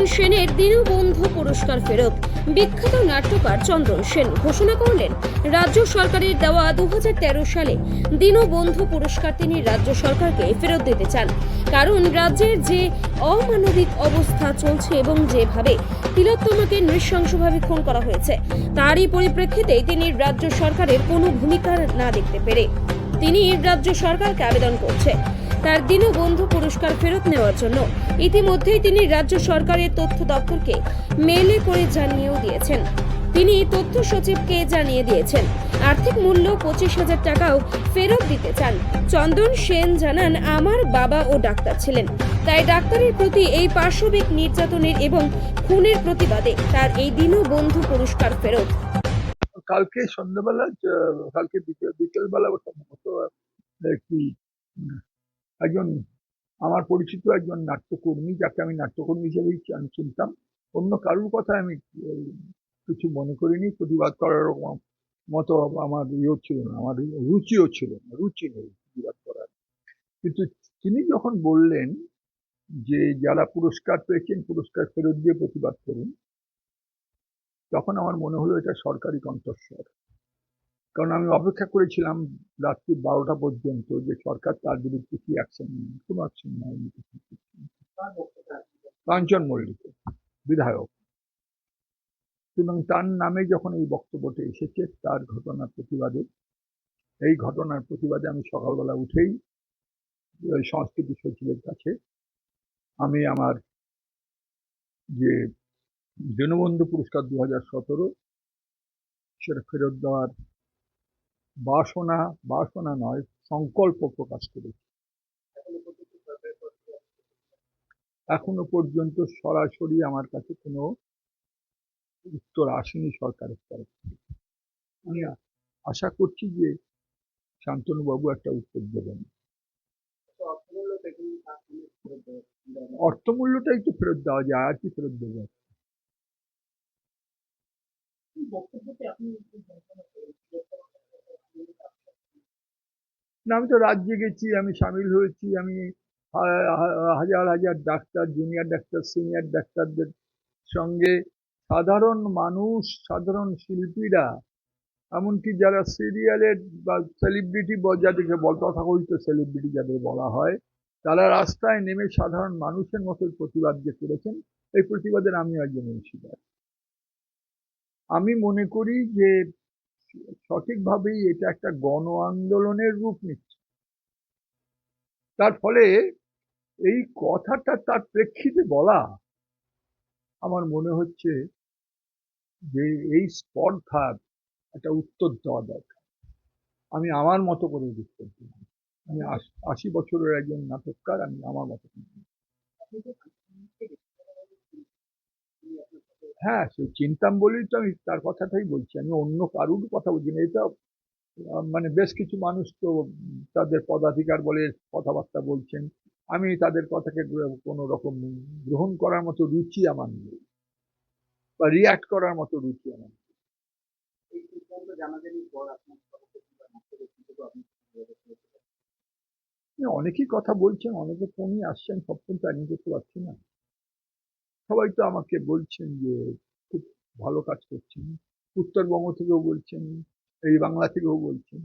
চন্দন সেনের দীনবন্ধু পুরস্কার ফেরত। বিখ্যাত নাট্যকার চন্দন সেন ঘোষণা করলেন, রাজ্য সরকারের দেওয়া দু সালে দীনবন্ধু পুরস্কার তিনি রাজ্য সরকারকে ফেরত দিতে চান। কারণ রাজ্যের যে অমানবিক অবস্থা চলছে এবং যেভাবে তিলোত্তমাকে নৃশংসভাবে খুন করা হয়েছে, তারই পরিপ্রেক্ষিতে তিনি রাজ্য সরকারের কোনো ভূমিকা না দেখতে পেরে তিনি রাজ্য সরকারকে আবেদন করছে তার দীনবন্ধু পুরস্কার ফেরত নেওয়ার জন্য। ইতিমধ্যেই তিনি রাজ্য সরকারের তথ্য দপ্তরকে মেলে করে জানিয়েও দিয়েছেন। তিনি তথ্য সচিবকে জানিয়ে দিয়েছেন। আর্থিক মূল্য পঁচিশ হাজার টাকাও ফেরত দিতে চান। চন্দন সেন জানান, আমার বাবা ও ডাক্তার ছিলেন। তাই ডাক্তারের প্রতি এই পার্শ্ববিক নির্যাতনের এবং খুনের প্রতিবাদে তার এই দীনবন্ধু পুরস্কার ফেরত। কালকে সন্ধ্যাবেলা কালকে বিকেল, বিকেলবেলা একটি একজন আমার পরিচিত একজন নাট্যকর্মী, যাকে আমি নাট্যকর্মী হিসেবেই আমি চিনতাম। অন্য কারুর কথা আমি কিছু মনে করিনি। প্রতিবাদ করার মতো আমার ইয়েও ছিল না, আমার রুচিও ছিল না, রুচি নেই প্রতিবাদ করার। কিন্তু তিনি যখন বললেন যে, যারা পুরস্কার পেয়েছেন, পুরস্কার ফেরত দিয়ে প্রতিবাদ করুন, তখন আমার মনে হলো এটা সরকারি কণ্ঠস্বর। কারণ আমি অপেক্ষা করেছিলাম রাত্রি বারোটা পর্যন্ত যে সরকার তার বিরুদ্ধে কি অ্যাকশন কোনো অ্যাকশন নেয়নি। কাঞ্চন মল্লিক, বিধায়ক। এবং তার নামে যখন এই বক্তব্যটা এসেছে, তার ঘটনার প্রতিবাদে। এই ঘটনার প্রতিবাদে আমি সকালবেলা উঠেই ওই সংস্কৃতি সচিবের কাছে আমি আমার যে দীনবন্ধু পুরস্কার দু হাজার সতেরো, সেটা ফেরত দেওয়ার বাসনা বাসনা নয়, সংকল্প প্রকাশ করেছি। এখনও পর্যন্ত সরাসরি আমার কাছে কোনো উত্তর আসেনি সরকারের তরফ আমি আশা করছি যে শান্তনুবাবু একটা উত্তর দেবেন। অর্থমূল্যটাই তো ফেরত দেওয়া যায়, আর কি ফেরত দেবে? না, আমি তো রাজ্যে গেছি, আমি সামিল হয়েছি, আমি হাজার হাজার ডাক্তার জুনিয়র ডাক্তার সিনিয়র ডাক্তারদের সঙ্গে সাধারণ মানুষ, সাধারণ শিল্পীরা, এমনকি যারা সিরিয়ালের বা সেলিব্রিটি যাদেরকে বল, তথাকথিত সেলিব্রিটি যাদের বলা হয়, তারা রাস্তায় নেমে সাধারণ মানুষের মতো প্রতিবাদ যে করেছেন, এই প্রতিবাদের আমি একজন অংশীদার। আমি মনে করি যে সঠিকভাবেই এটা একটা গণ আন্দোলনের রূপ নিচ্ছে। তার ফলে এই কথাটা তার প্রেক্ষিতে বলা আমার মনে হচ্ছে যে এই স্পর্ধার একটা উত্তর দেওয়া দরকার। আমি আমার মতো করে উত্তর দিলাম। আমি আশ- বছরের একজন নাটককার, আমি আমার মতো করে হ্যাঁ সে চিনতাম বলেই তো আমি তার কথাটাই বলছি। আমি অন্য কারুর কথা বলছি না। এটা মানে বেশ কিছু মানুষ তো তাদের পদাধিকার বলে কথাবার্তা বলছেন। আমি তাদের কথাকে কোনো রকম গ্রহণ করার মতো রুচি আমার নেই বা রিয়াক্ট করার মতো রুচি আমার অনেকেই কথা বলছেন অনেকে ফোনই আসছেন সব ফোন প্ল্যানিং করতে পারছি না। সবাই তো আমাকে বলছেন যে, খুব ভালো কাজ করছেন। উত্তরবঙ্গ থেকেও বলছেন, এই বাংলা থেকেও বলছেন।